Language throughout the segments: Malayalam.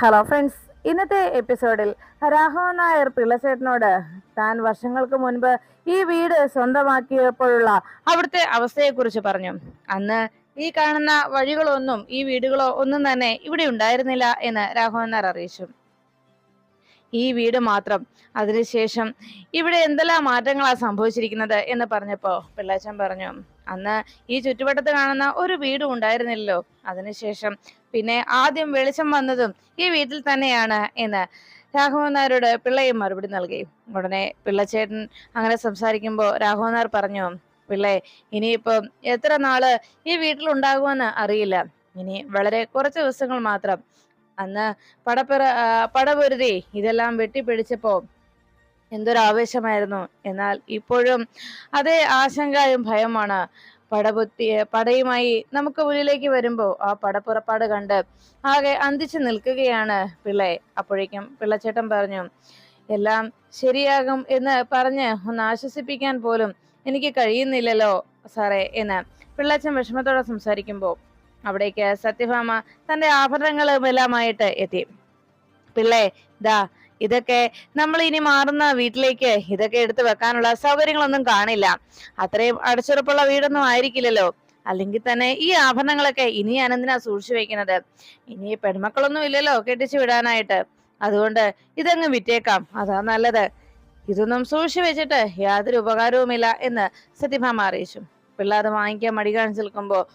ഹലോ ഫ്രണ്ട്സ് ഇന്നത്തെ എപ്പിസോഡിൽ രാഘവൻ നായർ പിള്ളച്ചേട്ടനോട് താൻ വർഷങ്ങൾക്ക് മുൻപ് ഈ വീട് സ്വന്തമാക്കിയപ്പോഴുള്ള അവിടുത്തെ അവസ്ഥയെക്കുറിച്ച് പറഞ്ഞു. അന്ന് ഈ കാണുന്ന വഴികളൊന്നും ഈ വീടുകളോ ഒന്നും തന്നെ ഇവിടെ ഉണ്ടായിരുന്നില്ല എന്ന് രാഘവൻ നായർ അറിയിച്ചു. ഈ വീട് മാത്രം അതിനുശേഷം ഇവിടെ എന്തെല്ലാം മാറ്റങ്ങളാണ് സംഭവിച്ചിരിക്കുന്നത് എന്ന് പറഞ്ഞപ്പോ പിള്ളാച്ചൻ പറഞ്ഞു അന്ന് ഈ ചുറ്റുവട്ടത്ത് കാണുന്ന ഒരു വീടും ഉണ്ടായിരുന്നില്ലല്ലോ. അതിനുശേഷം പിന്നെ ആദ്യം വെളിച്ചം വന്നതും ഈ വീട്ടിൽ തന്നെയാണ് എന്ന് രാഘവൻ നായരോട് പിള്ളയും മറുപടി നൽകി. ഉടനെ പിള്ളച്ചേട്ടൻ അങ്ങനെ സംസാരിക്കുമ്പോൾ രാഘവൻ നായർ പറഞ്ഞു പിള്ളേ ഇനിയിപ്പം എത്ര നാൾ ഈ വീട്ടിൽ ഉണ്ടാകുമെന്ന് അറിയില്ല. ഇനി വളരെ കുറച്ച് ദിവസങ്ങൾ മാത്രം. അന്ന് പടപ്പിറ പടപൊരുതി ഇതെല്ലാം വെട്ടിപ്പിടിച്ചപ്പോ എന്തൊരു ആവേശമായിരുന്നു എന്നാൽ ഇപ്പോഴും അതേ ആശങ്കയും ഭയമാണ്. പടപുത്തി പടയുമായി നമുക്ക് മുന്നിലേക്ക് വരുമ്പോൾ ആ പടപ്പുറപ്പാട് കണ്ട് ആകെ അന്തിച്ചു നിൽക്കുകയാണ് പിള്ളെ. അപ്പോഴേക്കും പിള്ളച്ചേട്ടൻ പറഞ്ഞു എല്ലാം ശരിയാകും എന്ന് പറഞ്ഞ് ഒന്ന് ആശ്വസിപ്പിക്കാൻ പോലും എനിക്ക് കഴിയുന്നില്ലല്ലോ സാറേ എന്ന് പിള്ളച്ചൻ വിഷമത്തോടെ സംസാരിക്കുമ്പോൾ അവിടേക്ക് സത്യഭാമ തന്റെ ആഭരണങ്ങളും എല്ലാമായിട്ട് എത്തി. പിള്ളേ ദാ ഇതൊക്കെ നമ്മൾ ഇനി മാറുന്ന വീട്ടിലേക്ക് ഇതൊക്കെ എടുത്തു വെക്കാനുള്ള സൗകര്യങ്ങളൊന്നും കാണില്ല. അത്രയും അടച്ചുറപ്പുള്ള വീടൊന്നും ആയിരിക്കില്ലല്ലോ. അല്ലെങ്കിൽ തന്നെ ഈ ആഭരണങ്ങളൊക്കെ ഇനി ഞാൻ എന്തിനാ സൂക്ഷിച്ചു വെക്കുന്നത്? ഇനി പെൺമക്കളൊന്നും ഇല്ലല്ലോ കെട്ടിച്ചു വിടാനായിട്ട്. അതുകൊണ്ട് ഇതങ്ങ് വിറ്റേക്കാം. അതാ നല്ലത്. ഇതൊന്നും സൂക്ഷിച്ചു വെച്ചിട്ട് യാതൊരു ഉപകാരവുമില്ല എന്ന് സത്യഭാമ അറിയിച്ചു. പിള്ളേർ വാങ്ങിക്കാൻ മടി കാണിച്ചു നിൽക്കുമ്പോ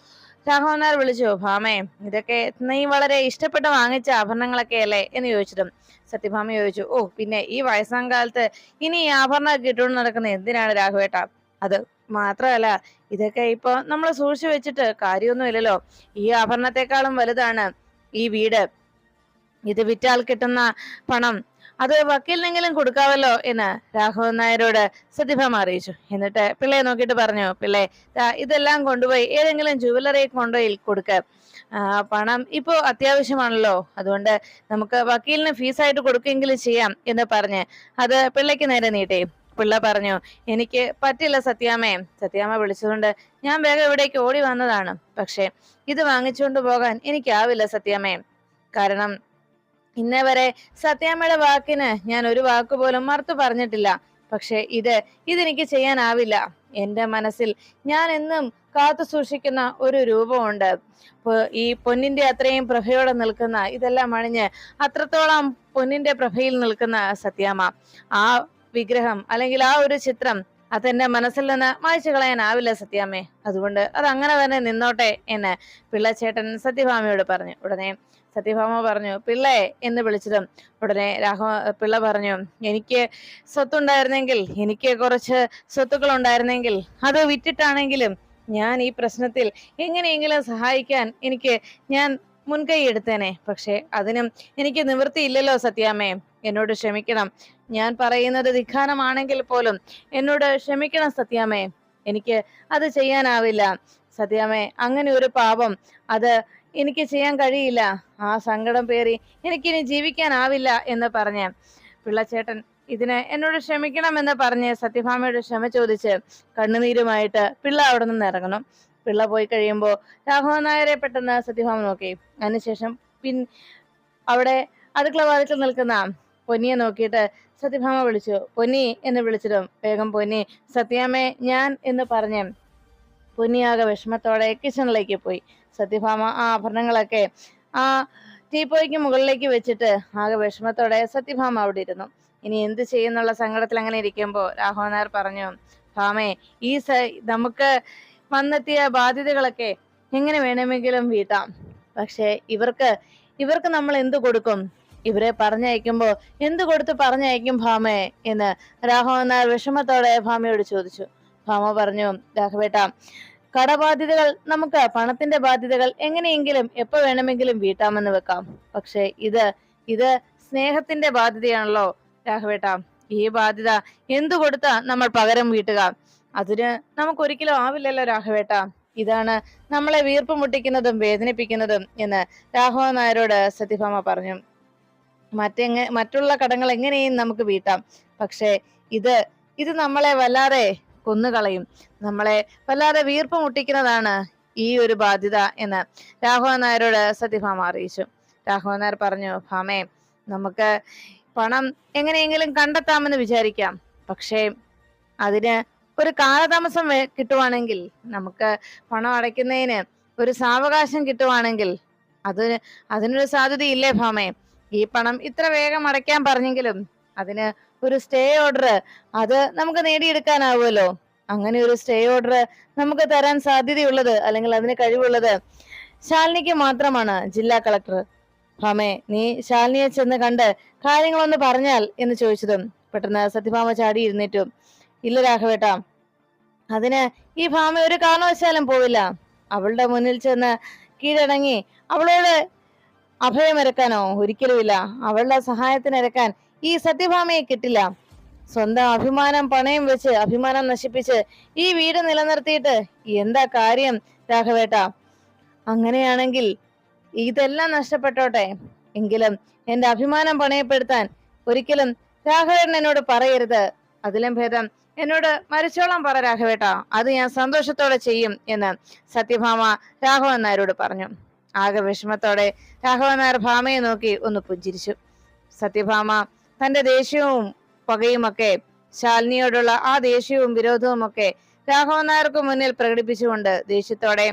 രാഘവനാർ വിളിച്ചു ഭാമേ ഇതൊക്കെ നീ വളരെ ഇഷ്ടപ്പെട്ട് വാങ്ങിച്ച ആഭരണങ്ങളൊക്കെ അല്ലേ എന്ന് ചോദിച്ചിട്ടും. സത്യഭാമ ചോദിച്ചു ഓ പിന്നെ ഈ വയസ്സാം കാലത്ത് ഇനി ഈ ആഭരണം കിട്ടുകൊണ്ട് നടക്കുന്ന എന്തിനാണ് രാഘവേട്ട? അത് മാത്രമല്ല ഇതൊക്കെ ഇപ്പൊ നമ്മൾ സൂക്ഷിച്ചു വെച്ചിട്ട് കാര്യമൊന്നുമില്ലല്ലോ ഈ ആഭരണത്തെക്കാളും വലുതാണ് ഈ വീട്. ഇത് വിറ്റാൽ കിട്ടുന്ന പണം അത് വക്കീലിനെങ്കിലും കൊടുക്കാവല്ലോ എന്ന് രാഘവൻ നായരോട് സത്യഭാമ അറിയിച്ചു. എന്നിട്ട് പിള്ളയെ നോക്കിയിട്ട് പറഞ്ഞു പിള്ളേ ഇതെല്ലാം കൊണ്ടുപോയി ഏതെങ്കിലും ജുവലറി കൊണ്ടുപോയി കൊടുക്ക. പണം ഇപ്പോ അത്യാവശ്യമാണല്ലോ. അതുകൊണ്ട് നമുക്ക് വക്കീലിന് ഫീസായിട്ട് കൊടുക്കെങ്കിലും ചെയ്യാം എന്ന് പറഞ്ഞ് അത് പിള്ളയ്ക്ക് നേരെ നീട്ടി. പിള്ള പറഞ്ഞു എനിക്ക് പറ്റില്ല സത്യാമ്മയെ സത്യാമ്മ വിളിച്ചതുകൊണ്ട് ഞാൻ വേഗം ഇവിടേക്ക് ഓടി വന്നതാണ്. പക്ഷെ ഇത് വാങ്ങിച്ചുകൊണ്ട് പോകാൻ എനിക്കാവില്ല സത്യാമ്മയെ കാരണം ഇന്നേ വരെ സത്യാമ്മയുടെ വാക്കിന് ഞാൻ ഒരു വാക്ക് പോലും മറുത്തു പറഞ്ഞിട്ടില്ല. പക്ഷെ ഇത് ഇതെനിക്ക് ചെയ്യാനാവില്ല. എന്റെ മനസ്സിൽ ഞാൻ എന്നും കാത്തു സൂക്ഷിക്കുന്ന ഒരു രൂപമുണ്ട്. ഈ പൊന്നിന്റെ അത്രയും പ്രഭയോടെ നിൽക്കുന്ന ഇതെല്ലാം അണിഞ്ഞ് അത്രത്തോളം പൊന്നിന്റെ പ്രഭയിൽ നിൽക്കുന്ന സത്യാമ്മ. ആ വിഗ്രഹം അല്ലെങ്കിൽ ആ ഒരു ചിത്രം അതെന്റെ മനസ്സിൽ നിന്ന് മായ്ച്ചു കളയാനാവില്ല സത്യാമ്മേ. അതുകൊണ്ട് അത് അങ്ങനെ തന്നെ നിന്നോട്ടെ എന്ന് പിള്ളച്ചേട്ടൻ സത്യഭാമയോട് പറഞ്ഞു. ഉടനെ സത്യഭാമ പറഞ്ഞു പിള്ളേ എന്ന് വിളിച്ചതും ഉടനെ രാഘവ പിള്ള പറഞ്ഞു എനിക്ക് സ്വത്തുണ്ടായിരുന്നെങ്കിൽ എനിക്ക് കുറച്ച് സ്വത്തുക്കൾ ഉണ്ടായിരുന്നെങ്കിൽ അത് വിറ്റിട്ടാണെങ്കിലും ഞാൻ ഈ പ്രശ്നത്തിൽ എങ്ങനെയെങ്കിലും സഹായിക്കാൻ എനിക്ക് ഞാൻ മുൻകൈ എടുത്തേനെ. പക്ഷെ അതിനും എനിക്ക് നിവൃത്തിയില്ലല്ലോ സത്യാമ്മേ. എന്നോട് ക്ഷമിക്കണം. ഞാൻ പറയുന്നത് ധിഖാനമാണെങ്കിൽ പോലും എന്നോട് ക്ഷമിക്കണം സത്യാമേ എനിക്ക് അത് ചെയ്യാനാവില്ല. സത്യാമേ അങ്ങനെ ഒരു പാപം അത് എനിക്ക് ചെയ്യാൻ കഴിയില്ല. ആ സങ്കടം പേറി എനിക്കിനി ജീവിക്കാനാവില്ല എന്ന് പറഞ്ഞ് പിള്ളച്ചേട്ടൻ ഇതിന് എന്നോട് ക്ഷമിക്കണം എന്ന് പറഞ്ഞ് സത്യഭാമയോട് ക്ഷമ ചോദിച്ച് കണ്ണുനീരുമായിട്ട് പിള്ള അവിടെ നിന്ന് ഇറങ്ങണം പിള്ള പോയി കഴിയുമ്പോൾ രാഘവൻ നായരെ പെട്ടെന്ന് സത്യഭാമ നോക്കി. അതിനുശേഷം പിൻ അവിടെ അടുക്കള വാതിൽക്കൽ നിൽക്കുന്ന പൊന്നിയെ നോക്കിയിട്ട് സത്യഭാമ വിളിച്ചു. പൊന്നി എന്ന് വിളിച്ചിടും വേഗം പൊന്നി സത്യാമ്മേ ഞാൻ എന്ന് പറഞ്ഞ് പൊന്നിയാകെ വിഷമത്തോടെ കിച്ചണിലേക്ക് പോയി. സത്യഭാമ ആ ആഭരണങ്ങളൊക്കെ ആ ടീപ്പോയ്ക്ക് മുകളിലേക്ക് വെച്ചിട്ട് ആകെ വിഷമത്തോടെ സത്യഭാമ അവിടെ ഇരുന്നു. ഇനി എന്ത് ചെയ്യുന്നുള്ള സങ്കടത്തിൽ അങ്ങനെ ഇരിക്കുമ്പോൾ നായർ പറഞ്ഞു. ഭാമേ ഈ സ നമുക്ക് വന്നെത്തിയ ബാധ്യതകളൊക്കെ എങ്ങനെ വേണമെങ്കിലും വീട്ടാം. പക്ഷേ ഇവർക്ക് ഇവർക്ക് നമ്മൾ എന്ത് കൊടുക്കും? ഇവരെ പറഞ്ഞയക്കുമ്പോ എന്ത് കൊടുത്ത് പറഞ്ഞയക്കും ഭാമേ എന്ന് രാഘവൻ നായർ വിഷമത്തോടെ ഭാമയോട് ചോദിച്ചു. ഭാമ പറഞ്ഞു രാഘവേട്ട കടബാധ്യതകൾ നമുക്ക് പണത്തിന്റെ ബാധ്യതകൾ എങ്ങനെയെങ്കിലും എപ്പോ വേണമെങ്കിലും വീട്ടാമെന്ന് വെക്കാം. പക്ഷെ ഇത് ഇത് സ്നേഹത്തിന്റെ ബാധ്യതയാണല്ലോ രാഘവേട്ട. ഈ ബാധ്യത എന്തു കൊടുത്താ നമ്മൾ പകരം വീട്ടുക? അതിന് നമുക്കൊരിക്കലും ആവില്ലല്ലോ രാഘവേട്ട. ഇതാണ് നമ്മളെ വീർപ്പ് മുട്ടിക്കുന്നതും വേദനിപ്പിക്കുന്നതും എന്ന് രാഘവൻ നായരോട് സത്യഭാമ പറഞ്ഞു. മറ്റെങ്ങ മറ്റുള്ള കടങ്ങൾ എങ്ങനെയും നമുക്ക് വീട്ടാം. പക്ഷേ ഇത് ഇത് നമ്മളെ വല്ലാതെ കൊന്നുകളയും. നമ്മളെ വല്ലാതെ വീർപ്പ് മുട്ടിക്കുന്നതാണ് ഈ ഒരു ബാധ്യത എന്ന് രാഘവൻ നായരോട് സത്യഭാമ അറിയിച്ചു. രാഘവൻ നായർ പറഞ്ഞു ഭാമേ നമുക്ക് പണം എങ്ങനെയെങ്കിലും കണ്ടെത്താമെന്ന് വിചാരിക്കാം. പക്ഷേ അതിന് ഒരു കാലതാമസം കിട്ടുവാണെങ്കിൽ നമുക്ക് പണം അടയ്ക്കുന്നതിന് ഒരു സാവകാശം കിട്ടുവാണെങ്കിൽ അതിന് അതിനൊരു സാധ്യതയില്ലേ ഭാമേ? ഈ പണം ഇത്ര വേഗം അടയ്ക്കാൻ പറഞ്ഞെങ്കിലും അതിന് ഒരു സ്റ്റേ ഓർഡർ അത് നമുക്ക് നേടിയെടുക്കാനാവുമല്ലോ. അങ്ങനെ ഒരു സ്റ്റേ ഓർഡർ നമുക്ക് തരാൻ സാധ്യതയുള്ളത് അല്ലെങ്കിൽ അതിന് കഴിവുള്ളത് ശാലിനിക്ക് മാത്രമാണ് ജില്ലാ കളക്ടർ. ഭാമേ നീ ശാലിനിയെ ചെന്ന് കണ്ട് കാര്യങ്ങളൊന്ന് പറഞ്ഞാൽ എന്ന് ചോദിച്ചതും പെട്ടെന്ന് സത്യഭാമ ചാടി ഇരുന്നേറ്റു ഇല്ല രാഘവേട്ട അതിന് ഈ ഭാമ ഒരു കാരണവശാലും പോവില്ല. അവളുടെ മുന്നിൽ ചെന്ന് കീഴടങ്ങി അവളോട് അഭയമരക്കാനോ ഒരിക്കലുമില്ല അവളുടെ സഹായത്തിനിരക്കാൻ ഈ സത്യഭാമയെ കിട്ടില്ല. സ്വന്തം അഭിമാനം പണയം വെച്ച് അഭിമാനം നശിപ്പിച്ച് ഈ വീട് നിലനിർത്തിയിട്ട് എന്താ കാര്യം രാഘവേട്ട? അങ്ങനെയാണെങ്കിൽ ഇതെല്ലാം നഷ്ടപ്പെട്ടോട്ടെ? എങ്കിലും എന്റെ അഭിമാനം പണയപ്പെടുത്താൻ ഒരിക്കലും രാഘവേട്ടൻ എന്നോട് പറയരുത്. അതിലും ഭേദം എന്നോട് മരിച്ചോളം പറ രാഘവേട്ട. അത് ഞാൻ സന്തോഷത്തോടെ ചെയ്യും എന്ന് സത്യഭാമ രാഘവൻ നായരോട് പറഞ്ഞു. ആകെ വിഷമത്തോടെ രാഘവൻ നായർ ഭാമയെ നോക്കി ഒന്ന് പുഞ്ചിരിച്ചു സത്യഭാമ തന്റെ ദേഷ്യവും പകയുമൊക്കെ ശാലിനിയോടുള്ള ആ ദേഷ്യവും വിരോധവും ഒക്കെ രാഘവൻ നായർക്ക് മുന്നിൽ പ്രകടിപ്പിച്ചുകൊണ്ട് ദേഷ്യത്തോടെ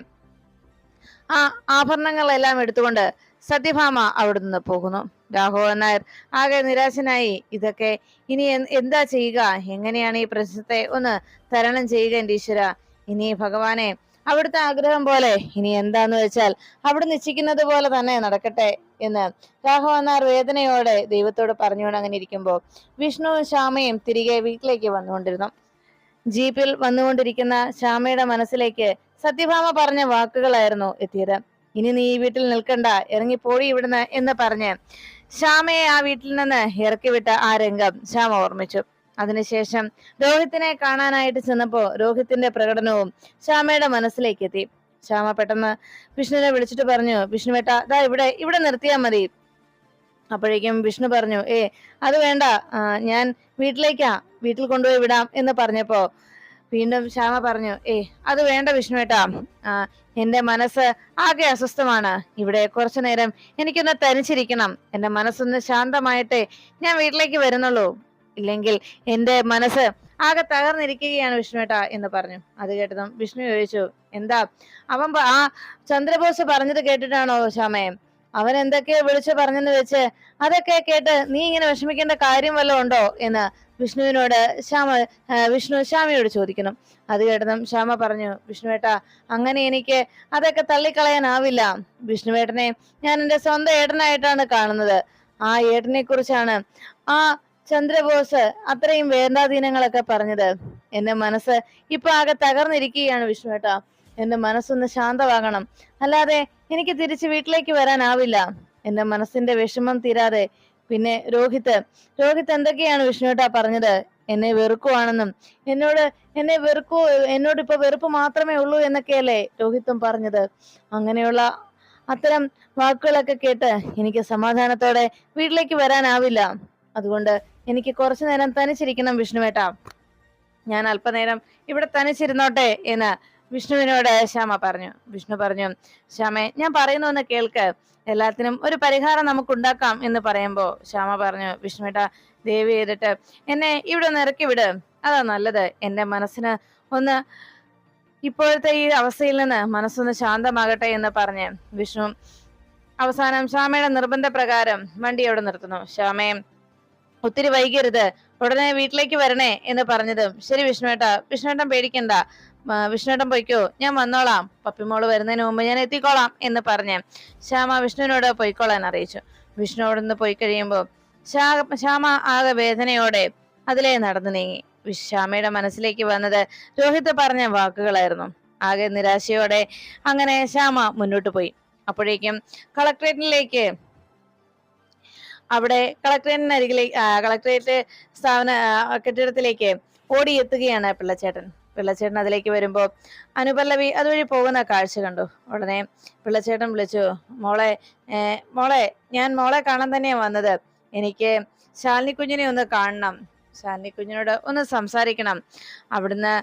ആ ആഭരണങ്ങളെല്ലാം എടുത്തുകൊണ്ട് സത്യഭാമ അവിടെ നിന്ന് പോകുന്നു. രാഘവൻ നായർ ആകെ നിരാശനായി. ഇതൊക്കെ ഇനി എന്താ ചെയ്യുക? എങ്ങനെയാണ് ഈ പ്രശ്നത്തെ ഒന്ന് തരണം ചെയ്യുക എന്റെ ഈശ്വര? ഇനി ഭഗവാനെ അവിടുത്തെ ആഗ്രഹം പോലെ. ഇനി എന്താന്ന് വെച്ചാൽ അവിടെ നിശ്ചയിക്കുന്നത് പോലെ തന്നെ നടക്കട്ടെ എന്ന്. രാഘവന്നാർ വേദനയോടെ ദൈവത്തോട് പറഞ്ഞുകൊണ്ട് അങ്ങനെ ഇരിക്കുമ്പോൾ വിഷ്ണുവും ശ്യാമയും തിരികെ വീട്ടിലേക്ക് വന്നുകൊണ്ടിരുന്നു. ജീപ്പിൽ വന്നുകൊണ്ടിരിക്കുന്ന ശ്യാമയുടെ മനസ്സിലേക്ക് സത്യഭാമ പറഞ്ഞ വാക്കുകളായിരുന്നു എത്തിയത്. ഇനി നീ ഈ വീട്ടിൽ നിൽക്കണ്ട ഇറങ്ങിപ്പോയി ഇവിടുന്ന് എന്ന് പറഞ്ഞ് ശ്യാമയെ ആ വീട്ടിൽ നിന്ന് ഇറക്കിവിട്ട ആ രംഗം ശ്യാമ ഓർമ്മിച്ചു. അതിനുശേഷം രോഹിത്തിനെ കാണാനായിട്ട് ചെന്നപ്പോ രോഹിത്തിന്റെ പ്രകടനവും ശ്യാമയുടെ മനസ്സിലേക്ക് എത്തി ശ്യാമ പെട്ടെന്ന് വിഷ്ണുവിനെ വിളിച്ചിട്ട് പറഞ്ഞു വിഷ്ണുവേട്ട ദാ ഇവിടെ ഇവിടെ നിർത്തിയാ മതി. അപ്പോഴേക്കും വിഷ്ണു പറഞ്ഞു ഏ അത് വേണ്ട. ഞാൻ വീട്ടിലേക്കാ വീട്ടിൽ കൊണ്ടുപോയി വിടാം എന്ന് പറഞ്ഞപ്പോ വീണ്ടും ശ്യാമ പറഞ്ഞു ഏ അത് വേണ്ട വിഷ്ണുവേട്ടാ എന്റെ മനസ്സ് ആകെ അസ്വസ്ഥമാണ്. ഇവിടെ കുറച്ചു നേരം എനിക്കൊന്ന് തനിച്ചിരിക്കണം. എന്റെ മനസ്സൊന്ന് ശാന്തമായിട്ടേ ഞാൻ വീട്ടിലേക്ക് വരുന്നുള്ളൂ. ഇല്ലെങ്കിൽ എന്റെ മനസ്സ് ആകെ തകർന്നിരിക്കുകയാണ് വിഷ്ണുവേട്ടാ എന്ന് പറഞ്ഞു. അത് കേട്ടതും വിഷ്ണു ചോദിച്ചു എന്താ? അവൻ ആ ചന്ദ്രബോസ് പറഞ്ഞത് കേട്ടിട്ടാണോ ശമയം അവൻ എന്തൊക്കെയോ വിളിച്ചു പറഞ്ഞെന്ന് വെച്ച് അതൊക്കെ കേട്ട് നീ ഇങ്ങനെ വിഷമിക്കേണ്ട കാര്യം വല്ലതും ഉണ്ടോ എന്ന് വിഷ്ണുവിനോട് ശ്യാമ വിഷ്ണു ശ്യാമയോട് ചോദിക്കുന്നു. അത് കേട്ടതും ശ്യാമ പറഞ്ഞു വിഷ്ണുവേട്ടാ അങ്ങനെ എനിക്ക് അതൊക്കെ തള്ളിക്കളയാനാവില്ല. വിഷ്ണുവേട്ടനെ ഞാൻ എന്റെ സ്വന്തം ഏട്ടനായിട്ടാണ് കാണുന്നത്. ആ ഏട്ടനെ കുറിച്ചാണ് ആ ചന്ദ്രബോസ് അത്രയും വേണ്ടാധീനങ്ങളൊക്കെ പറഞ്ഞത്. എന്റെ മനസ്സ് ഇപ്പൊ ആകെ തകർന്നിരിക്കുകയാണ് വിഷ്ണുട്ട എന്റെ മനസ്സൊന്ന് ശാന്തമാകണം. അല്ലാതെ എനിക്ക് തിരിച്ച് വീട്ടിലേക്ക് വരാനാവില്ല. എന്റെ മനസ്സിന്റെ വിഷമം തീരാതെ. പിന്നെ രോഹിത് രോഹിത് എന്തൊക്കെയാണ് വിഷ്ണുവേട്ടാ പറഞ്ഞത്? എന്നെ വെറുക്കുവാണെന്നും. എന്നോട് എന്നെ വെറുക്കൂ എന്നോട് ഇപ്പൊ വെറുപ്പ് മാത്രമേ ഉള്ളൂ എന്നൊക്കെയല്ലേ രോഹിത്തും പറഞ്ഞത്. അങ്ങനെയുള്ള അത്തരം വാക്കുകളൊക്കെ കേട്ട് എനിക്ക് സമാധാനത്തോടെ വീട്ടിലേക്ക് വരാനാവില്ല. അതുകൊണ്ട് എനിക്ക് കുറച്ചു നേരം തനിച്ചിരിക്കണം വിഷ്ണുവേട്ടാ. ഞാൻ അല്പനേരം ഇവിടെ തനിച്ചിരുന്നോട്ടെ എന്ന് വിഷ്ണുവിനോട് ശ്യാമ പറഞ്ഞു. വിഷ്ണു പറഞ്ഞു ശ്യാമേ ഞാൻ പറയുന്നു ഒന്ന് കേൾക്ക്. എല്ലാത്തിനും ഒരു പരിഹാരം നമുക്ക് ഉണ്ടാക്കാം എന്ന് പറയുമ്പോ ശ്യാമ പറഞ്ഞു വിഷ്ണുവേട്ട ദേവി ചെയ്തിട്ട് എന്നെ ഇവിടെ ഒന്ന് ഇറക്കി വിട്. അതാ നല്ലത്. എന്റെ മനസ്സിന് ഒന്ന് ഇപ്പോഴത്തെ ഈ അവസ്ഥയിൽ നിന്ന് മനസ്സൊന്ന് ശാന്തമാകട്ടെ എന്ന് പറഞ്ഞ് വിഷ്ണു അവസാനം ശ്യാമയുടെ നിർബന്ധപ്രകാരം വണ്ടി അവിടെ നിർത്തുന്നു. ശ്യാമയെ ഒത്തിരി വൈകരുത്. ഉടനെ വീട്ടിലേക്ക് വരണേ എന്ന് പറഞ്ഞതും. ശരി വിഷ്ണുവേട്ടാ. വിഷ്ണുവേട്ടൻ പേടിക്കണ്ട. വിഷ്ണുവേട്ടൻ പൊയ്ക്കോ. ഞാൻ വന്നോളാം. പപ്പിമോൾ വരുന്നതിന് മുമ്പ് ഞാൻ എത്തിക്കോളാം എന്ന് പറഞ്ഞ് ശ്യാമ വിഷ്ണുവിനോട് പൊയ്ക്കോളാൻ അറിയിച്ചു. വിഷ്ണു അവിടെ നിന്ന് പോയി കഴിയുമ്പോൾ ശ്യാ- ശ്യാമ ആകെ വേദനയോടെ അതിലേ നടന്നു നീങ്ങി. ശ്യാമയുടെ മനസ്സിലേക്ക് വന്നത് രോഹിത് പറഞ്ഞ വാക്കുകളായിരുന്നു. ആകെ നിരാശയോടെ അങ്ങനെ ശ്യാമ മുന്നോട്ട് പോയി. അപ്പോഴേക്കും കളക്ട്രേറ്റിലേക്ക് അവിടെ കളക്ടറേറ്റിനരികിലേക്ക് കളക്ടറേറ്റ് സ്ഥാപന കെട്ടിടത്തിലേക്ക് ഓടി എത്തുകയാണ് പിള്ളച്ചേട്ടൻ. പിള്ളച്ചേട്ടൻ അതിലേക്ക് വരുമ്പോൾ അനുപല്ലവി അതുവഴി പോകുന്ന കാഴ്ച കണ്ടു. ഉടനെ പിള്ളച്ചേട്ടൻ വിളിച്ചു മോളെ മോളെ ഞാൻ മോളെ കാണാൻ തന്നെയാണ് വന്നത്. എനിക്ക് ശാലിനി കുഞ്ഞിനെ ഒന്ന് കാണണം. ശാലിനി കുഞ്ഞിനോട് ഒന്ന് സംസാരിക്കണം. അവിടുന്ന്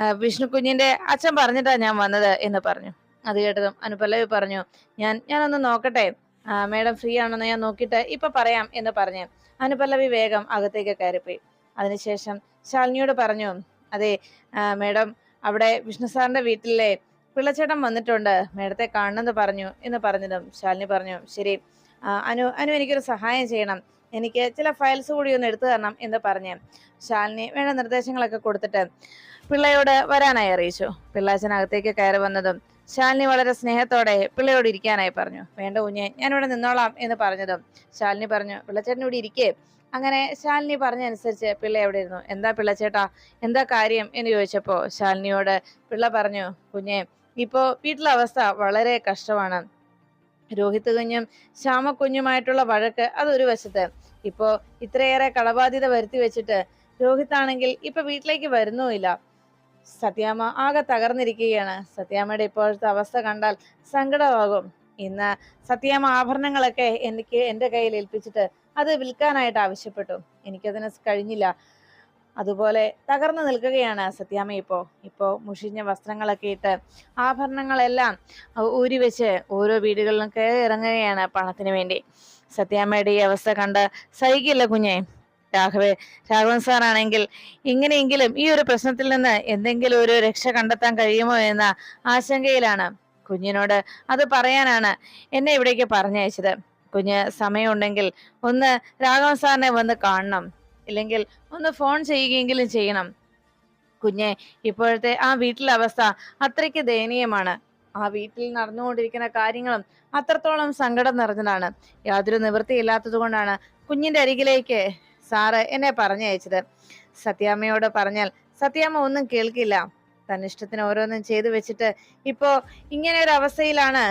ആ, വിഷ്ണു കുഞ്ഞിന്റെ അച്ഛൻ പറഞ്ഞിട്ടാ ഞാൻ വന്നത് എന്ന് പറഞ്ഞു. അത് കേട്ടതും അനുപല്ലവി പറഞ്ഞു ഞാൻ ഞാനൊന്ന് നോക്കട്ടെ. മേഡം ഫ്രീ ആണെന്ന് ഞാൻ നോക്കിയിട്ട് ഇപ്പൊ പറയാം എന്ന് പറഞ്ഞ് അനുപല്ലവി വേഗം അകത്തേക്ക് കയറിപ്പോയി. അതിനുശേഷം ശാലിനിയോട് പറഞ്ഞു അതെ മേഡം അവിടെ വിഷ്ണു സാറിന്റെ വീട്ടിലെ പിള്ളച്ചേട്ടൻ വന്നിട്ടുണ്ട്. മേഡത്തെ കാണണമെന്ന് പറഞ്ഞു എന്ന് പറഞ്ഞതും ശാലിനി പറഞ്ഞു ശരി അനു അനു എനിക്കൊരു സഹായം ചെയ്യണം. എനിക്ക് ചില ഫയൽസ് കൂടി ഒന്ന് എടുത്തു തരണം എന്ന് പറഞ്ഞ് ശാലിനി വേണ്ട നിർദ്ദേശങ്ങളൊക്കെ കൊടുത്തിട്ട് പിള്ളയോട് വരാനായി അറിയിച്ചു. പിള്ളാച്ചനകത്തേക്ക് കയറി വന്നതും ശാലിനി വളരെ സ്നേഹത്തോടെ പിള്ളയോട് ഇരിക്കാനായി പറഞ്ഞു. വേണ്ട കുഞ്ഞെ ഞാനിവിടെ നിന്നോളാം എന്ന് പറഞ്ഞതും ശാലിനി പറഞ്ഞു പിള്ളച്ചേട്ടൻ ഇവിടെ ഇരിക്കേ. അങ്ങനെ ശാലിനി പറഞ്ഞനുസരിച്ച് പിള്ള എവിടെ ഇരുന്നു? എന്താ പിള്ളച്ചേട്ടാ എന്താ കാര്യം? എന്ന് ചോദിച്ചപ്പോൾ ശാലിനിയോട് പിള്ള പറഞ്ഞു കുഞ്ഞെ ഇപ്പോ വീട്ടിലെ അവസ്ഥ വളരെ കഷ്ടമാണ്. രോഹിത് കുഞ്ഞും ശ്യാമക്കുഞ്ഞുമായിട്ടുള്ള വഴക്ക് അതൊരു വശത്ത്. ഇപ്പോ ഇത്രയേറെ കടബാധ്യത വരുത്തി വെച്ചിട്ട് രോഹിത് ആണെങ്കിൽ ഇപ്പൊ വീട്ടിലേക്ക് വരുന്നുമില്ല. സത്യാമ്മ ആകെ തകർന്നിരിക്കുകയാണ്. സത്യാമ്മയുടെ ഇപ്പോഴത്തെ അവസ്ഥ കണ്ടാൽ സങ്കടമാകും. ഇന്ന് സത്യാമ്മ ആഭരണങ്ങളൊക്കെ എനിക്ക് എന്റെ കയ്യിൽ ഏൽപ്പിച്ചിട്ട് അത് വിൽക്കാനായിട്ട് ആവശ്യപ്പെട്ടു. എനിക്കതിന് കഴിഞ്ഞില്ല. അതുപോലെ തകർന്നു നിൽക്കുകയാണ് സത്യാമ്മ ഇപ്പോൾ. ഇപ്പോൾ മുഷിഞ്ഞ വസ്ത്രങ്ങളൊക്കെ ഇട്ട് ആഭരണങ്ങളെല്ലാം ഊരി വെച്ച് ഓരോ വീടുകളിലും കയറി ഇറങ്ങുകയാണ് പണത്തിന് വേണ്ടി. സത്യാമ്മയുടെ ഈ അവസ്ഥ കണ്ട് സഹിക്കില്ല കുഞ്ഞെ. രാഘവേ രാഘവൻ സാറാണെങ്കിൽ ഇങ്ങനെയെങ്കിലും ഈ ഒരു പ്രശ്നത്തിൽ നിന്ന് എന്തെങ്കിലും ഒരു രക്ഷ കണ്ടെത്താൻ കഴിയുമോ എന്ന ആശങ്കയിലാണ്. കുഞ്ഞിനോട് അത് പറയാനാണ് എന്നെ ഇവിടേക്ക് പറഞ്ഞയച്ചത്. കുഞ്ഞ് സമയമുണ്ടെങ്കിൽ ഒന്ന് രാഘവൻ സാറിനെ വന്ന് കാണണം. ഇല്ലെങ്കിൽ ഒന്ന് ഫോൺ ചെയ്യുകയെങ്കിലും ചെയ്യണം. കുഞ്ഞെ ഇപ്പോഴത്തെ ആ വീട്ടിലെ അവസ്ഥ അത്രയ്ക്ക് ദയനീയമാണ്. ആ വീട്ടിൽ നടന്നുകൊണ്ടിരിക്കുന്ന കാര്യങ്ങളും അത്രത്തോളം സങ്കടം നിറഞ്ഞതാണ്. യാതൊരു നിവൃത്തിയില്ലാത്തത് കൊണ്ടാണ് കുഞ്ഞിന്റെ അരികിലേക്ക് സാറ് എന്നെ പറഞ്ഞയച്ചത്. സത്യാമ്മയോട് പറഞ്ഞാൽ സത്യാമ്മ ഒന്നും കേൾക്കില്ല. തന്നിഷ്ടത്തിന് ഓരോന്നും ചെയ്തു വെച്ചിട്ട് ഇപ്പോ ഇങ്ങനെ ഒരു അവസ്ഥയിലാണ്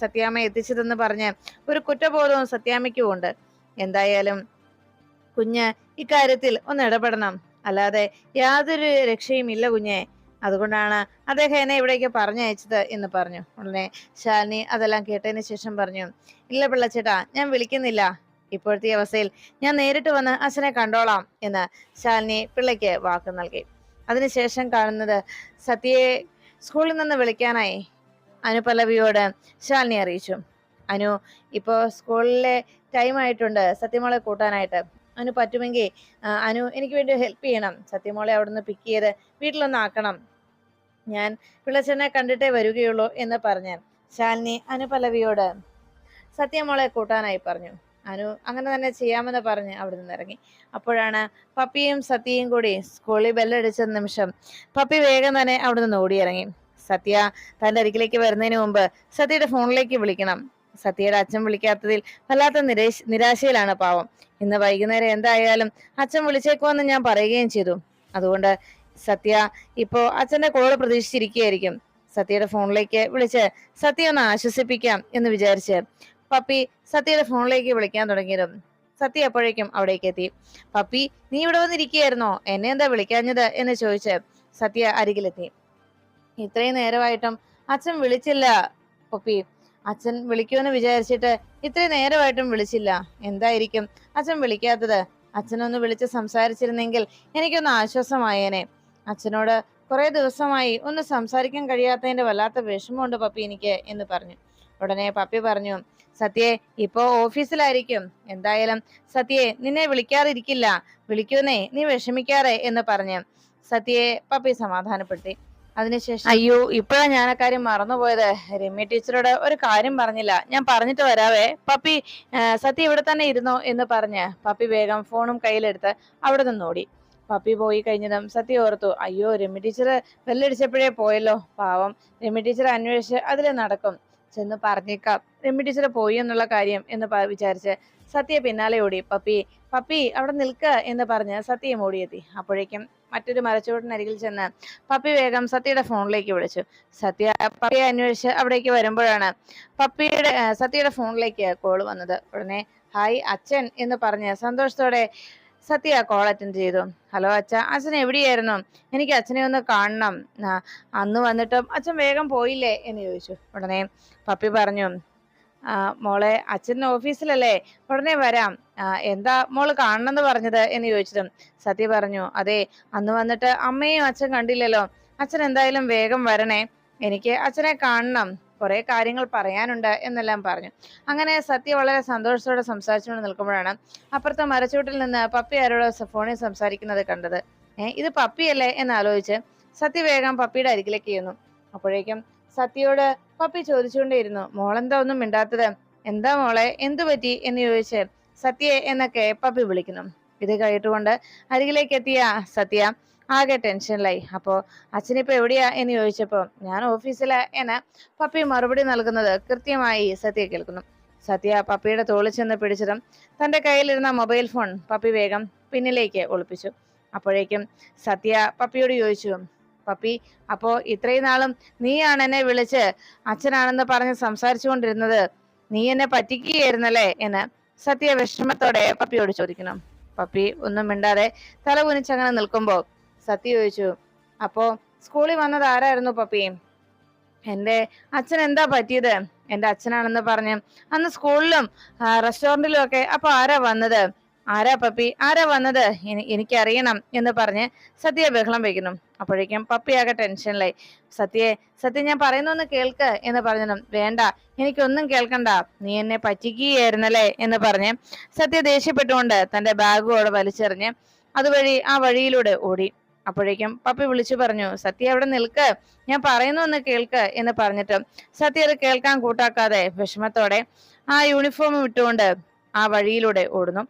സത്യാമ്മ എത്തിച്ചതെന്ന് പറഞ്ഞ് ഒരു കുറ്റബോധവും സത്യാമ്മയ്ക്കും ഉണ്ട്. എന്തായാലും കുഞ്ഞ് ഇക്കാര്യത്തിൽ ഒന്ന് ഇടപെടണം. അല്ലാതെ യാതൊരു രക്ഷയും ഇല്ല കുഞ്ഞെ. അതുകൊണ്ടാണ് അദ്ദേഹം എന്നെ ഇവിടേക്ക് പറഞ്ഞയച്ചത് എന്ന് പറഞ്ഞു. ഉടനെ ശാലിനി അതെല്ലാം കേട്ടതിന് ശേഷം പറഞ്ഞു ഇല്ല പിള്ളച്ചേട്ടാ ഞാൻ വിളിക്കുന്നില്ല. ഇപ്പോഴത്തെ അവസ്ഥയിൽ ഞാൻ നേരിട്ട് വന്ന് അച്ഛനെ കണ്ടോളാം എന്ന് ശാലിനി പിള്ളയ്ക്ക് വാക്ക് നൽകി. അതിനുശേഷം കാണുന്നത് സത്യയെ സ്കൂളിൽ നിന്ന് വിളിക്കാനായി അനു പല്ലവിയോട് ശാലിനി അറിയിച്ചു. അനു ഇപ്പോൾ സ്കൂളിലെ ടൈം ആയിട്ടുണ്ട്. സത്യമോളെ കൂട്ടാനായിട്ട്. അനു പറ്റുമെങ്കിൽ അനു എനിക്ക് വേണ്ടി ഹെൽപ്പ് ചെയ്യണം. സത്യമോളെ അവിടെ അവിടുന്ന് പിക്ക് ചെയ്ത് വീട്ടിലൊന്ന് ആക്കണം. ഞാൻ പിള്ളച്ചനെ കണ്ടിട്ടേ വരികയുള്ളൂ എന്ന് പറഞ്ഞ് ശാലിനി അനുപല്ലവിയോട് സത്യമോളെ കൂട്ടാനായി പറഞ്ഞു. അനു അങ്ങനെ തന്നെ ചെയ്യാമെന്ന് പറഞ്ഞ് അവിടെ നിന്ന് ഇറങ്ങി. അപ്പോഴാണ് പപ്പിയും സത്യയും കൂടി സ്കൂളിൽ ബെല്ലടിച്ച നിമിഷം പപ്പി വേഗം തന്നെ അവിടെ നിന്ന് ഓടിയിറങ്ങി. സത്യ തന്റെ അരികിലേക്ക് വരുന്നതിന് മുമ്പ് സത്യയുടെ ഫോണിലേക്ക് വിളിക്കണം. സത്യയുടെ അച്ഛൻ വിളിക്കാത്തതിൽ വല്ലാത്ത നിരാശ നിരാശയിലാണ് പാവം. ഇന്ന് വൈകുന്നേരം എന്തായാലും അച്ഛൻ വിളിച്ചേക്കുമെന്ന് ഞാൻ പറയുകയും ചെയ്തു. അതുകൊണ്ട് സത്യ ഇപ്പോ അച്ഛന്റെ കോൾ പ്രതീക്ഷിച്ചിരിക്കുകയായിരിക്കും. സത്യയുടെ ഫോണിലേക്ക് വിളിച്ച് സത്യ ഒന്ന് ആശ്വസിപ്പിക്കാം എന്ന് വിചാരിച്ച് പപ്പി സത്യയുടെ ഫോണിലേക്ക് വിളിക്കാൻ തുടങ്ങിയതും സത്യ അപ്പോഴേക്കും അവിടേക്ക് എത്തി. പപ്പി നീ ഇവിടെ വന്നിരിക്കുകയായിരുന്നോ? എന്നെ എന്താ വിളിക്കാഞ്ഞത്? എന്ന് ചോദിച്ച് സത്യ അരികിലെത്തി. ഇത്രയും നേരമായിട്ടും അച്ഛൻ വിളിച്ചില്ല. പപ്പി അച്ഛൻ വിളിക്കുമെന്ന് വിചാരിച്ചിട്ട് ഇത്രയും നേരമായിട്ടും വിളിച്ചില്ല. എന്തായിരിക്കും അച്ഛൻ വിളിക്കാത്തത്? അച്ഛനൊന്ന് വിളിച്ച് സംസാരിച്ചിരുന്നെങ്കിൽ എനിക്കൊന്ന് ആശ്വാസമായേനെ. അച്ഛനോട് കുറെ ദിവസമായി ഒന്ന് സംസാരിക്കാൻ കഴിയാത്തതിന്റെ വല്ലാത്ത വിഷമമുണ്ട് പപ്പി എനിക്ക് എന്ന് പറഞ്ഞു. ഉടനെ പപ്പി പറഞ്ഞു സത്യേ ഇപ്പോ ഓഫീസിലായിരിക്കും. എന്തായാലും സത്യേ നിന്നെ വിളിക്കാറിരിക്കില്ല. വിളിക്കുന്നേ നീ വിഷമിക്കാറേ എന്ന് പറഞ്ഞ് സത്യയെ പപ്പി സമാധാനപ്പെടുത്തി. അതിനുശേഷം അയ്യോ ഇപ്പോഴാ ഞാൻ ആ കാര്യം മറന്നുപോയത്. രമ്യ ടീച്ചറോട് ഒരു കാര്യം പറഞ്ഞില്ല. ഞാൻ പറഞ്ഞിട്ട് വരാവേ. പപ്പി സത്യ ഇവിടെ തന്നെ ഇരുന്നോ എന്ന് പറഞ്ഞ് പപ്പി വേഗം ഫോണും കയ്യിലെടുത്ത് അവിടെ നിന്ന് ഓടി. പപ്പി പോയി കഴിഞ്ഞതും സത്യ ഓർത്തു അയ്യോ രമ്യ ടീച്ചർ വെല്ലടിച്ചപ്പോഴേ പോയല്ലോ. പാവം. രമ്യ ടീച്ചർ അന്വേഷിച്ച് അതിൽ നടക്കും. ചെന്ന് പറഞ്ഞേക്കാം. എം ടീച്ചർ പോയി എന്നുള്ള കാര്യം എന്ന് വിചാരിച്ച് സത്യ പിന്നാലെ ഓടി. പപ്പി പപ്പി അവിടെ നിൽക്ക എന്ന് പറഞ്ഞ് സത്യം ഓടിയെത്തി. അപ്പോഴേക്കും മറ്റൊരു മരച്ചുവട്ടിനരികിൽ ചെന്ന് പപ്പി വേഗം സത്യയുടെ ഫോണിലേക്ക് വിളിച്ചു. സത്യ പപ്പിയെ അന്വേഷിച്ച് അവിടേക്ക് വരുമ്പോഴാണ് പപ്പിയുടെ സത്യയുടെ ഫോണിലേക്ക് കോൾ വന്നത്. ഉടനെ ഹായ് അച്ഛൻ എന്ന് പറഞ്ഞ് സന്തോഷത്തോടെ സത്യ കോൾ അറ്റൻഡ് ചെയ്തു. ഹലോ അച്ഛ അച്ഛൻ എവിടെയായിരുന്നു? എനിക്ക് അച്ഛനെ ഒന്ന് കാണണം. അന്ന് വന്നിട്ടും അച്ഛൻ വേഗം പോയില്ലേ? എന്ന് ചോദിച്ചു. ഉടനെ പപ്പി പറഞ്ഞു മോളെ അച്ഛൻ ഓഫീസിലല്ലേ? ഉടനെ വരാം. എന്താ മോൾ കാണണമെന്ന് പറഞ്ഞത്? എന്ന് ചോദിച്ചതും സത്യ പറഞ്ഞു അതെ അന്ന് വന്നിട്ട് അമ്മയും അച്ഛൻ കണ്ടില്ലല്ലോ. അച്ഛൻ എന്തായാലും വേഗം വരണേ. എനിക്ക് അച്ഛനെ കാണണം. കുറെ കാര്യങ്ങൾ പറയാനുണ്ട് എന്നെല്ലാം പറഞ്ഞു. അങ്ങനെ സത്യ വളരെ സന്തോഷത്തോടെ സംസാരിച്ചുകൊണ്ട് നിൽക്കുമ്പോഴാണ് അപ്പുറത്തെ മരച്ചൂട്ടിൽ നിന്ന് പപ്പി ആരോട് ഫോണിൽ സംസാരിക്കുന്നത് കണ്ടത്. ഏഹ് ഇത് പപ്പിയല്ലേ? എന്ന് ആലോചിച്ച് സത്യ വേഗം പപ്പിയുടെ അരികിലേക്ക് ചെയ്യുന്നു അപ്പോഴേക്കും സത്യയോട് പപ്പി ചോദിച്ചുകൊണ്ടേയിരുന്നു മോളെന്താ ഒന്നും മിണ്ടാത്തത്? എന്താ മോളെ? എന്തു പറ്റി? എന്ന് ചോദിച്ച് സത്യയെ എന്നൊക്കെ പപ്പി വിളിക്കുന്നു. ഇത് കേട്ടുകൊണ്ട് അരികിലേക്ക് എത്തിയ സത്യ ആകെ ടെൻഷനിലായി. അപ്പോൾ അച്ഛനിപ്പോൾ എവിടെയാ എന്ന് ചോദിച്ചപ്പോൾ ഞാൻ ഓഫീസിലാ എന്ന പപ്പി മറുപടി നൽകുന്നത് കൃത്യമായി സത്യ കേൾക്കുന്നു. സത്യ പപ്പിയുടെ തോളിൽ ചെന്ന് പിടിച്ചതും തന്റെ കയ്യിലിരുന്ന മൊബൈൽ ഫോൺ പപ്പി വേഗം പിന്നിലേക്ക് ഒളിപ്പിച്ചു. അപ്പോഴേക്കും സത്യ പപ്പിയോട് ചോദിച്ചു പപ്പി അപ്പോൾ ഇത്രയും നാളും നീയാണ് എന്നെ വിളിച്ച് അച്ഛനാണെന്ന് പറഞ്ഞ് സംസാരിച്ചുകൊണ്ടിരുന്നത്? നീ എന്നെ പറ്റിക്കുകയായിരുന്നല്ലേ? എന്ന് സത്യ വിഷമത്തോടെ പപ്പിയോട് ചോദിക്കുന്നു. പപ്പി ഒന്നും മിണ്ടാതെ തല കുനിച്ചങ്ങനെ നിൽക്കുമ്പോ സത്യ ചോദിച്ചു. അപ്പോ സ്കൂളിൽ വന്നത് ആരായിരുന്നു പപ്പി? എന്റെ അച്ഛൻ എന്താ പറ്റിയത്? എന്റെ അച്ഛനാണെന്ന് പറഞ്ഞ് അന്ന് സ്കൂളിലും റെസ്റ്റോറന്റിലും ഒക്കെ അപ്പൊ ആരാ വന്നത്? ആരാ പപ്പി? ആരാ വന്നത്? എനി- എനിക്കറിയണം എന്ന് പറഞ്ഞ് സത്യ ബഹളം വയ്ക്കുന്നു അപ്പോഴേക്കും പപ്പിയാകെ ടെൻഷനിലായി. സത്യയെ സത്യ ഞാൻ പറയുന്നൊന്ന് കേൾക്ക് എന്ന് പറഞ്ഞു വേണ്ട എനിക്കൊന്നും കേൾക്കണ്ട. നീ എന്നെ പറ്റിക്കുകയായിരുന്നല്ലേ എന്ന് പറഞ്ഞ് സത്യ ദേഷ്യപ്പെട്ടുകൊണ്ട് തന്റെ ബാഗോട് വലിച്ചെറിഞ്ഞ് അതുവഴി ആ വഴിയിലൂടെ ഓടി. അപ്പോഴേക്കും പപ്പി വിളിച്ചു പറഞ്ഞു സത്യ അവിടെ നിൽക്ക് ഞാൻ പറയുന്നു ഒന്ന് കേൾക്ക് എന്ന് പറഞ്ഞിട്ട് സത്യ അത് കേൾക്കാൻ കൂട്ടാക്കാതെ വിഷമത്തോടെ ആ യൂണിഫോം ഇട്ടുകൊണ്ട് ആ വഴിയിലൂടെ ഓടുന്നു.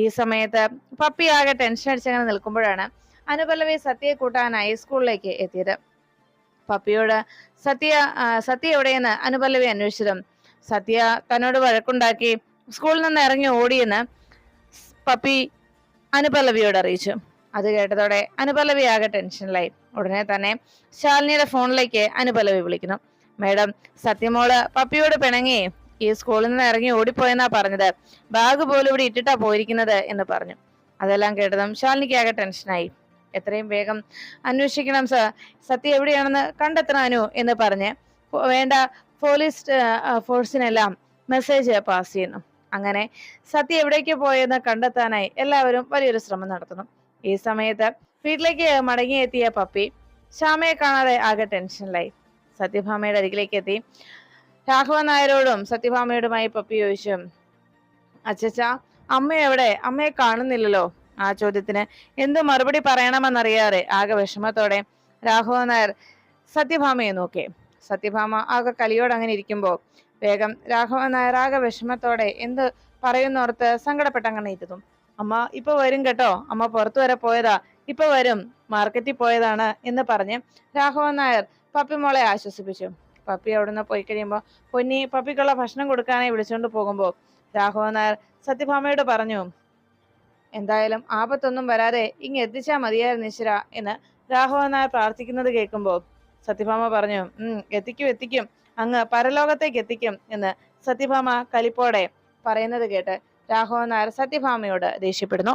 ഈ സമയത്ത് പപ്പി ആകെ ടെൻഷൻ അടിച്ചങ്ങനെ നിൽക്കുമ്പോഴാണ് അനുപല്ലവി സത്യയെ കൂട്ടാനായി സ്കൂളിലേക്ക് എത്തിയത്. പപ്പിയോട് സത്യ സത്യ എവിടെയെന്ന്? അനുപല്ലവി അന്വേഷിച്ചതും സത്യ തന്നോട് വഴക്കുണ്ടാക്കി സ്കൂളിൽ നിന്ന് ഇറങ്ങി ഓടിയെന്ന് പപ്പി അനുപല്ലവിയോട് അറിയിച്ചു. അത് കേട്ടതോടെ അനുപലവി ആകെ ടെൻഷനിലായി. ഉടനെ തന്നെ ശാലിനിയുടെ ഫോണിലേക്ക് അനുപലവി വിളിക്കുന്നു. മേഡം സത്യമോൾ പപ്പിയോട് പിണങ്ങി. ഈ സ്കൂളിൽ നിന്ന് ഇറങ്ങി ഓടിപ്പോയെന്നാ പറഞ്ഞത്. ബാഗ് പോലും ഇവിടെ ഇട്ടിട്ടാ പോയിരിക്കുന്നത് എന്ന് പറഞ്ഞു. അതെല്ലാം കേട്ടതും ശാലിനിക്ക് ആകെ ടെൻഷനായി. എത്രയും വേഗം അന്വേഷിക്കണം സർ. സത്യ എവിടെയാണെന്ന് കണ്ടെത്തണം അനു എന്ന് പറഞ്ഞ് വേണ്ട പോലീസ് ഫോഴ്സിനെല്ലാം മെസ്സേജ് പാസ് ചെയ്യുന്നു. അങ്ങനെ സത്യ എവിടേക്ക് പോയെന്ന് കണ്ടെത്താനായി എല്ലാവരും വലിയൊരു ശ്രമം നടത്തുന്നു. ഈ സമയത്ത് വീട്ടിലേക്ക് മടങ്ങിയെത്തിയ പപ്പി ശ്യാമയെ കാണാതെ ആകെ ടെൻഷനിലായി. സത്യഭാമയുടെ അരികിലേക്ക് എത്തി. രാഘവൻ നായരോടും സത്യഭാമയോടുമായി പപ്പി ചോദിച്ചു അച്ഛച്ച അമ്മ എവിടെ? അമ്മയെ കാണുന്നില്ലല്ലോ. ആ ചോദ്യത്തിന് എന്ത് മറുപടി പറയണമെന്നറിയാതെ ആകെ വിഷമത്തോടെ രാഘവൻ നായർ സത്യഭാമയെ നോക്കി. സത്യഭാമ ആകെ കലിയോട് അങ്ങനെ ഇരിക്കുമ്പോ വേഗം രാഘവൻ നായർ ആകെ വിഷമത്തോടെ എന്ത് പറയുന്നോർത്ത് സങ്കടപ്പെട്ടങ്ങനെ ഇരുന്നു. അമ്മ ഇപ്പൊ വരും കേട്ടോ. അമ്മ പുറത്തു വരെ പോയതാ. ഇപ്പൊ വരും. മാർക്കറ്റിൽ പോയതാണ് എന്ന് പറഞ്ഞ് രാഘവൻ നായർ പപ്പി മോളെ ആശ്വസിപ്പിച്ചു. പപ്പി അവിടുന്ന് പോയി കഴിയുമ്പോൾ പൊന്നി പപ്പിക്കുള്ള ഭക്ഷണം കൊടുക്കാനായി വിളിച്ചുകൊണ്ട് പോകുമ്പോൾ രാഘവൻ നായർ സത്യഭാമയോട് പറഞ്ഞു എന്തായാലും ആപത്തൊന്നും വരാതെ ഇങ്ങ് എത്തിച്ചാ മതിയായിരുന്നു ഈശ്വര എന്ന് രാഘവൻ നായർ പ്രാർത്ഥിക്കുന്നത് കേൾക്കുമ്പോൾ സത്യഭാമ പറഞ്ഞു ഉം എത്തിക്കും എത്തിക്കും. അങ്ങ് പരലോകത്തേക്ക് എത്തിക്കും എന്ന് സത്യഭാമ കലിപ്പോടെ പറയുന്നത് കേട്ട് രാഘവൻ നായർ സത്യഭാമയോട് ദേഷ്യപ്പെടുന്നു